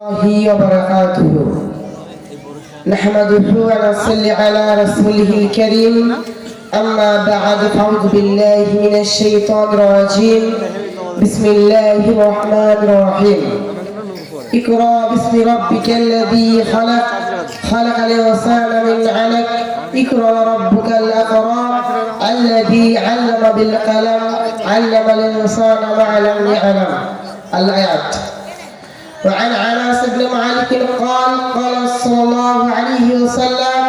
الله وبركاته. نحمده ونصلي على رسوله الكريم. أما بعد فأعوذ بالله من الشيطان الرجيم. بسم الله الرحمن الرحيم. اقرأ باسم ربك الذي خلق. خلق الإنسان من علق. اقرأ ربك الأكرم الذي علم بالقلم. علم الإنسان ما لم يعلم. الآيات. وعن انس بن مالك قال قال صلى الله عليه وسلم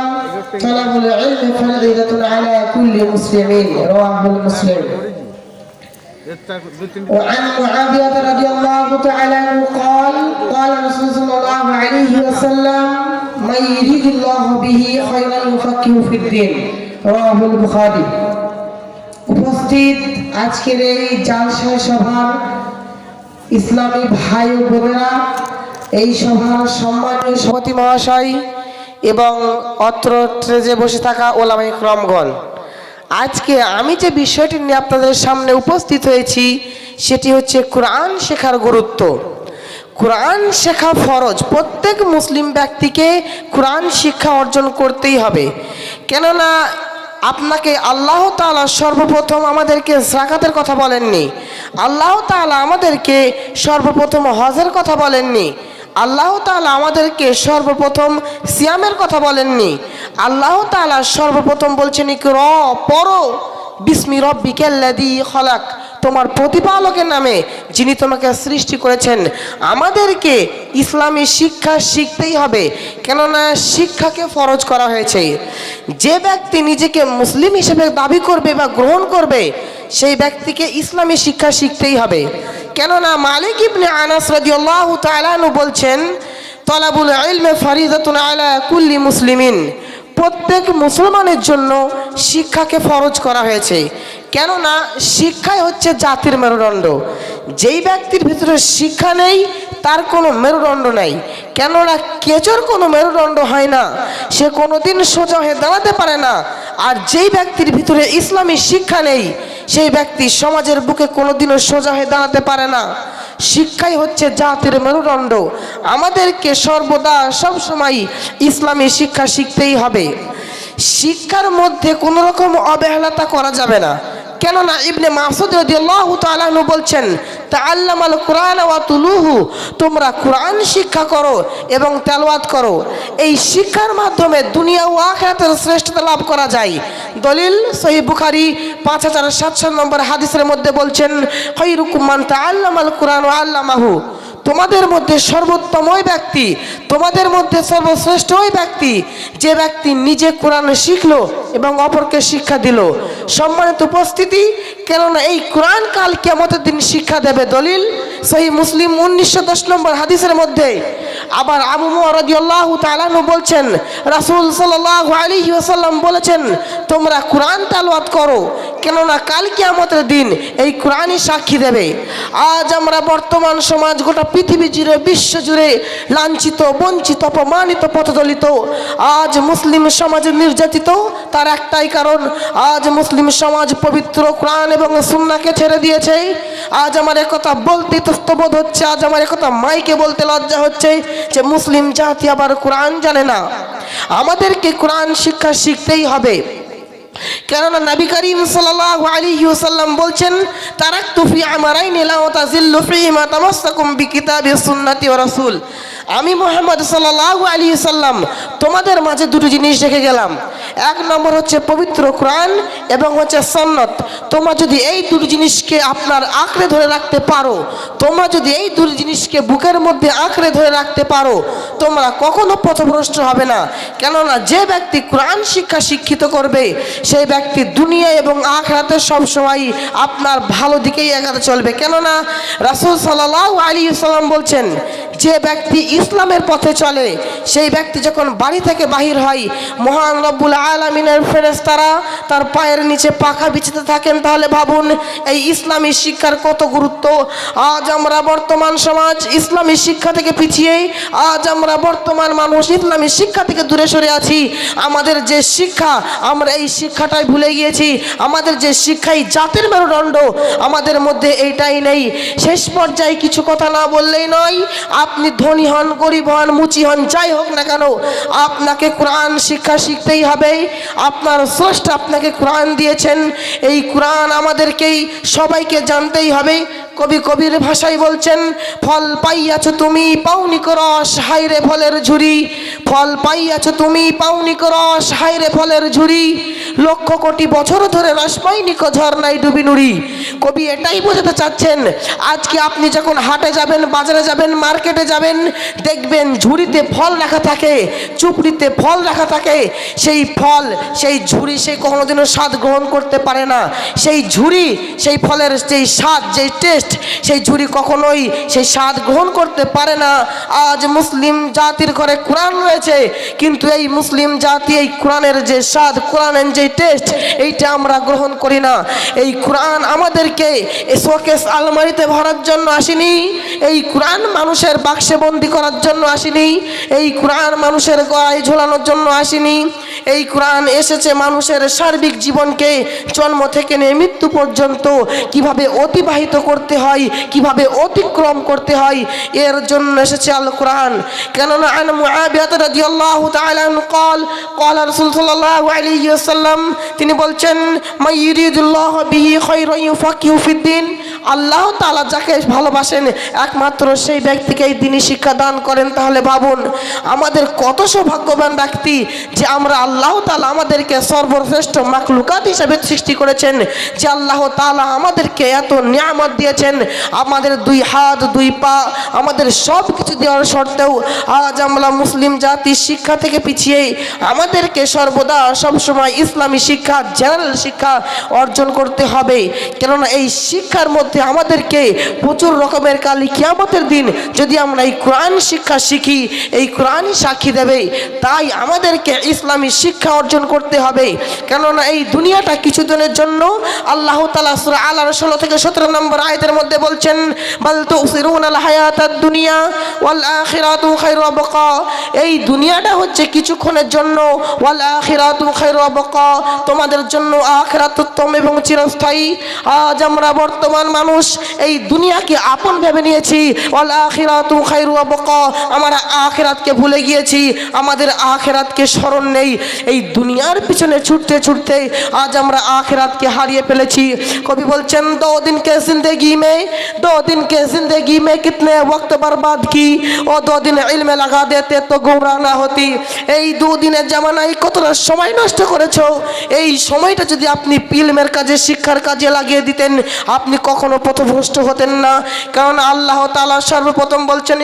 طلب العلم فريضة على كل مسلم رواه مسلم وعن معاوية رضي الله تعالى عنه قال قال رسول صلى الله عليه وسلم من يريد الله به خيرا يفكه في الدين رواه البخاري উপস্থিত আজকের এই জালসা সভার ইসলামী ভাই ও বোনেরা, এই সভার সম্মানীয় সভাপতি মহাশয় এবং অত্র ট্রেজে বসে থাকা ওলামাই ক্রমগণ আজকে আমি যে বিষয়টি নিয়ে আপনাদের সামনে উপস্থিত হয়েছি, সেটি হচ্ছে কোরআন শেখার গুরুত্ব। কোরআন শেখা ফরজ, প্রত্যেক মুসলিম ব্যক্তিকে কোরআন শিক্ষা অর্জন করতেই হবে। কেননা আপনাকে আল্লাহ তালা সর্বপ্রথম আমাদেরকে জাকাতের কথা বলেননি। আল্লাহ তালা আমাদেরকে সর্বপ্রথম হজের কথা বলেননি। আল্লাহ তালা আমাদেরকে সর্বপ্রথম সিয়ামের কথা বলেননি। আল্লাহ তালা সর্বপ্রথম বলছেন কি র পড়ো। বিস্মি রব্বিকাল্লাযী খলাক। তোমার প্রতিপালকের নামে যিনি তোমাকে সৃষ্টি করেছেন, আমাদেরকে ইসলামী শিক্ষা শিখতেই হবে। কেননা শিক্ষাকে ফরজ করা হয়েছে। যে ব্যক্তি নিজেকে মুসলিম হিসেবে দাবি করবে বা গ্রহণ করবে, সেই ব্যক্তিকে ইসলামী শিক্ষা শিখতেই হবে। কেননা মালিক ইবনে আনাস রাদিয়াল্লাহু তাআলা বলছেন, তলাবুল ইলমে ফারিদাতুন আলা কুল্লি মুসলিমিন। প্রত্যেক মুসলমানের জন্য শিক্ষাকে ফরজ করা হয়েছে। কেননা শিক্ষাই হচ্ছে জাতির মেরুদণ্ড। যেই ব্যক্তির ভিতরে শিক্ষা নেই, তার কোনো মেরুদণ্ড নেই। কেননা কেচোর কোনো মেরুদণ্ড হয় না। সে কোনোদিন সোজা হয়ে দাঁড়াতে পারে না। আর যেই ব্যক্তির ভিতরে ইসলামী শিক্ষা নেই, সেই ব্যক্তি সমাজের বুকে কোনোদিনও সোজা হয়ে দাঁড়াতে পারে না। শিক্ষাই হচ্ছে জাতির মেরুদণ্ড। আমাদেরকে সর্বদা সবসময় ইসলামী শিক্ষা শিখতেই হবে। শিক্ষার মধ্যে কোনো রকম অবহেলাতা করা যাবে না। কেননা ইবনে মাসুদ রাদিয়াল্লাহু তাআলা আনহু বলছেন, তাআল্লামাল কুরআন ওয়া তুলুহু, তোমরা কোরআন শিক্ষা করো এবং তেলওয়াত করো। এই শিক্ষার মাধ্যমে দুনিয়া ও আখিরাতের শ্রেষ্ঠতা লাভ করা যায়। দলিল সহি বুখারি পাঁচ হাজার সাতশো নম্বর হাদিসের মধ্যে বলছেন, খৈরুকুম মান তাআল্লামাল কুরআন ওয়া আল্লামাহু। তোমাদের মধ্যে সর্বোত্তম ওই ব্যক্তি, তোমাদের মধ্যে সর্বশ্রেষ্ঠ ওই ব্যক্তি, যে ব্যক্তি নিজে কোরআন শিখলো এবং অপরকে শিক্ষা দিল। সম্মানিত উপস্থিতি, কেননা এই কোরআন কাল কেমতের দিন শিক্ষা দেবে দলিল সেই মুসলিম উনিশশো দশ নম্বর হাদিসের মধ্যে। আবার আবু মরদিয়াল্লাহ তালানু বলছেন, রাসুল ওসাল্লাম বলেছেন, তোমরা কোরআন তালওয়াত করো, কেননা কাল কিয়ামতের দিন এই কোরআনই সাক্ষী দেবে। আজ আমরা বর্তমান সমাজ গোটা পৃথিবী জুড়ে, বিশ্ব জুড়ে লাঞ্ছিত, বঞ্চিত, অপমানিত পথদলিত আজ মুসলিম সমাজ নির্যাতিত, তার একটাই কারণ, আজ মুসলিম সমাজ পবিত্র কোরআন এবং সুন্নাকে ছেড়ে দিয়েছে। আজ আমার কথা বলতে তস্তবোধ হচ্ছে, আজ আমার কথা মাইকে বলতে লজ্জা হচ্ছে। যে মুসলিম জাতি আবার কোরআন জানে না। আমাদেরকে কোরআন শিক্ষা শিখতেই হবে। কেননা নবী করিম সাল্লাল্লাহু আলাইহি ওয়াসাল্লাম বলছেন তারাক তুফি আমারাইন লা তাজিল্লু ফিহিমা তামাসসাকুম বিকিতাবি সুন্নতি ওয়া রাসূল। আমি মোহাম্মদ সাল্লাল্লাহু আলাইহি সাল্লাম, তোমাদের মাঝে দুটো জিনিস রেখে গেলাম। এক নম্বর হচ্ছে পবিত্র কোরআন এবং হচ্ছে সন্নত। তোমরা যদি এই দুটো জিনিসকে আপনার আঁকড়ে ধরে রাখতে পারো, তোমরা যদি এই দুটো জিনিসকে বুকের মধ্যে আঁকড়ে ধরে রাখতে পারো, তোমরা কখনো পথভ্রষ্ট হবে না। কেননা যে ব্যক্তি কোরআন শিক্ষা শিক্ষিত করবে, সেই ব্যক্তি দুনিয়া এবং আখরাতে সবসময় আপনার ভালো দিকেই এগাতে চলবে। কেননা রাসুল সাল্লাহ আলী সাল্লাম বলছেন, যে ব্যক্তি ইসলামের পথে চলে। সেই ব্যক্তি যখন বাড়ি থেকে বাহির হয়, মহান রব্বুল আলমিনের ফেরেস্তারা তার পায়ের নিচে পাখা বিছাতে থাকেন, তাহলে ভাবুন, এই ইসলামী শিক্ষার কত গুরুত্ব? আজ আমরা বর্তমান সমাজ ইসলামী শিক্ষা থেকে পিছিয়ে, আজ আমরা বর্তমান মানুষ ইসলামী শিক্ষা থেকে দূরে সরে আছি। আমাদের যে শিক্ষা, আমরা এই শিক্ষাটাই ভুলে গিয়েছি। আমাদের যে শিক্ষাই জাতির মেরুদণ্ড, আমাদের মধ্যে এইটাই নেই। শেষ পর্যায়ে কিছু কথা না বললেই নয়, আপনি ধনী হন গরিব হন মুচি হন যাই হোক না কেন, আপনাকে কোরআন শিক্ষা শিখতেই হবে। আপনার স্রষ্ট আপনাকে কোরআন দিয়েছেন। এই কোরআন আমাদেরকেই সবাইকে জানতেই হবে। কবি কবির ভাষায় বলছেন, ফল পাইয়াছ তুমি পাউনি রস হাইরে ফলের ঝুরি ফল পাইয়াছ তুমি পাউনি রস হাইরে ফলের ঝুরি লক্ষ কোটি বছর ধরে রস পাইনি ঝর্ণায় ডুবি নুড়ি। কবি এটাই বোঝাতে চাচ্ছেন, আজকে আপনি যখন হাটে যাবেন, বাজারে যাবেন, মার্কেটে যাবেন, দেখবেন ঝুড়িতে ফল রাখা থাকে, চুপড়িতে ফল রাখা থাকে। সেই ফল, সেই ঝুড়ি সে কোনোদিনও স্বাদ গ্রহণ করতে পারে না। সেই ঝুড়ি, সেই ফলের যেই স্বাদ, যেই টেস্ট সেই ঝুড়ি কখনোই সেই স্বাদ গ্রহণ করতে পারে না। আজ মুসলিম জাতির ঘরে কোরআন রয়েছে, কিন্তু এই মুসলিম জাতি এই কোরআনের যে স্বাদ, কোরআনের যে টেস্ট এইটা আমরা গ্রহণ করি না। এই কোরআন আমাদেরকে শোকেস আলমারিতে ভরার জন্য আসেনি, এই কোরআন মানুষের বাক্সে বন্দি করার জন্য আসেনি, এই কোরআন মানুষের গলায় ঝোলানোর জন্য আসেনি, এই কোরআন এসেছে মানুষের সার্বিক জীবনকে জন্ম থেকে নিয়ে মৃত্যু পর্যন্ত কীভাবে অতিবাহিত করতে হয় কিভাবে অতিক্রম করতে হয় এর জন্য এসেছে আল কোরআন কেননা আন মুআবিয়াত রাদিয়াল্লাহু তাআলা আনহু قال قال রাসূল সাল্লাল্লাহু আলাইহি ওয়াসাল্লাম তিনি বলছেন মাই ইউরিদুল্লাহ বিহি খায়রান ইউফাকিহু ফিদ্দিন আল্লাহ তাআলা যাকে ভালোবাসেন, একমাত্র সেই ব্যক্তিকে এই দিনই শিক্ষা দান করেন। তাহলে ভাবুন, আমাদের কত সৌভাগ্যবান ব্যক্তি যে আমরা আল্লাহ তালা আমাদেরকে সর্বশ্রেষ্ঠ মাখলুকাত হিসেবে সৃষ্টি করেছেন, যে আল্লাহ তাআলা আমাদেরকে এত নিয়ামত দিয়েছেন। আমাদের দুই হাত, দুই পা, আমাদের সব কিছু দেওয়ার সত্ত্বেও আজ আমরা মুসলিম জাতির শিক্ষা থেকে পিছিয়ে আমাদেরকে সর্বদা সবসময় ইসলামী শিক্ষা, জেনারেল শিক্ষা অর্জন করতে হবে। কেননা এই শিক্ষার মধ্যে আমাদেরকে প্রচুর রকমের কালি কিয়ামতের দিন যদি আমরা এই কোরআন শিক্ষা শিখি, এই কোরআনই সাক্ষী দেবে, তাই আমাদেরকে ইসলামী শিক্ষা অর্জন করতে হবে। কেননা এই দুনিয়াটা কিছুদিনের জন্য আল্লাহ তালা সুরা আল্লাহ ষোলো থেকে সতেরো নম্বর আয়তের মধ্যে বলছেন, বল তো আল হায়াতাদ দুনিয়া ওয়াল আখিরাতু ওয়া বাকা এই দুনিয়াটা হচ্ছে কিছুক্ষণের জন্য ওয়াল আখিরাতু ওয়া বাকা তোমাদের জন্য আখিরাত উত্তম এবং চিরস্থায়ী। আজ আমরা বর্তমান মানুষ এই দুনিয়াকে আপন ভেবে নিয়েছি। আমার আখেরাতকে ভুলে গিয়েছি। আমাদের আখেরাতকে স্মরণ নেই। এই দুনিয়ার পিছনে ছুটতে ছুটতে আজ আমরা আখেরাতকে হারিয়ে ফেলেছি। কবি বলছেন, দো দিনকে জিন্দেগি মে, দো দিনকে জিন্দেগি মে কিতনে ওক্ত বরবাদ কি? ও দো দিন ইলমে লাগা দেতে তো গোমরা না হতি। এই দুদিনের জামানায় কতটা সময় নষ্ট করেছ? এই সময়টা যদি আপনি ইলমের কাজে, শিক্ষার কাজে লাগিয়ে দিতেন, আপনি কখন পথভ্রষ্ট হতেন না। কারণ আল্লাহ তাআলা সর্বপ্রথম বলছেন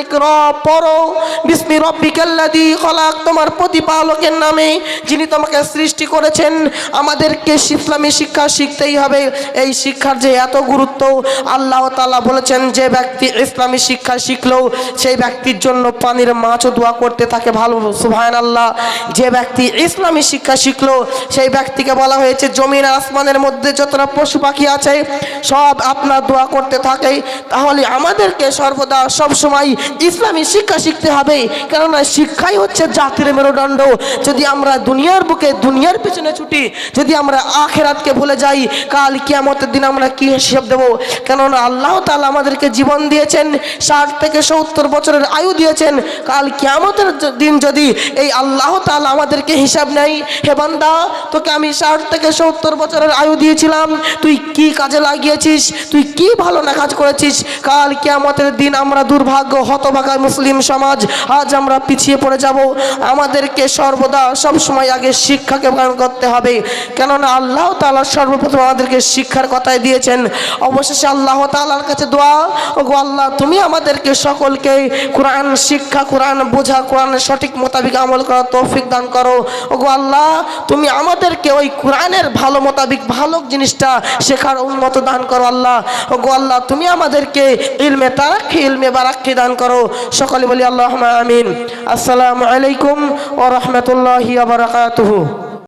পড়ো। বিসমি রব্বিকাল্লাযী খলাক। তোমার প্রতিপালকের নামে যিনি তোমাকে সৃষ্টি করেছেন, আমাদেরকে ইসলামী শিক্ষা শিখতেই হবে। এই শিক্ষার যে এত গুরুত্ব, আল্লাহ তাআলা বলেছেন, যে ব্যক্তি ইসলামী শিক্ষা শিখলো সেই ব্যক্তির জন্য পানির মাছও দোয়া করতে থাকে ভালো। সুভায়ন আল্লাহ যে ব্যক্তি ইসলামী শিক্ষা শিখলো সেই ব্যক্তিকে বলা হয়েছে, জমিন আসমানের মধ্যে যতটা পশু পাখি আছে, সব আপনার দোয়া করতে থাকে, তাহলে আমাদেরকে সর্বদা সব সময় ইসলামী শিক্ষা শিখতে হবে। কেননা শিক্ষাই হচ্ছে জাতির মেরুদণ্ড। যদি আমরা দুনিয়ার বুকে দুনিয়ার পিছনে ছুটি, যদি আমরা আখেরাতকে ভুলে যাই, কাল কিয়ামতের দিন আমরা কি হিসেব দেবো? কেননা আল্লাহ তাআলা আমাদেরকে জীবন দিয়েছেন, ষাট থেকে সত্তর বছরের আয়ু দিয়েছেন। কাল কিয়ামতের দিন যদি এই আল্লাহ তাআলা আমাদেরকে হিসাব নেই হে তোকে আমি ষাট থেকে সত্তর বছরের আয়ু দিয়েছিলাম, তুই কি কাজে লাগিয়েছিস? তুই কি ভালো না কাজ করেছিস? কাল কিয়ামতের দিন আমরা দুর্ভাগ্য, হতভাগা মুসলিম সমাজ, আজ আমরা পিছিয়ে পড়ে যাব। আমাদেরকে সর্বদা সব সময় আগে শিক্ষাকে পালন করতে হবে। কেননা আল্লাহ তাআলা সর্বপ্রথম আমাদেরকে শিক্ষার কথাই দিয়েছেন। অবশেষে আল্লাহ তাআলার কাছে দোয়া ও গো আল্লাহ, তুমি আমাদেরকে সকলকে কোরআন শিক্ষা, কোরআন বোঝা কোরআনের সঠিক মোতাবিক আমল করার তৌফিক দান করো। ও গো আল্লাহ, তুমি আমাদেরকে ওই কোরআনের ভালো মোতাবিক ভালো জিনিসটা শেখার উন্নত দান করো আল্লাহ। ও গো আল্লাহ, তুমি আমাদেরকে ইলমে তারাক্ষি ইলমে বারাক্ষি দান করো। সকলে বলি আল্লাহ আমিন। আসসালামু আলাইকুম ও রহমতুল্লাহি আবরাকাতুহু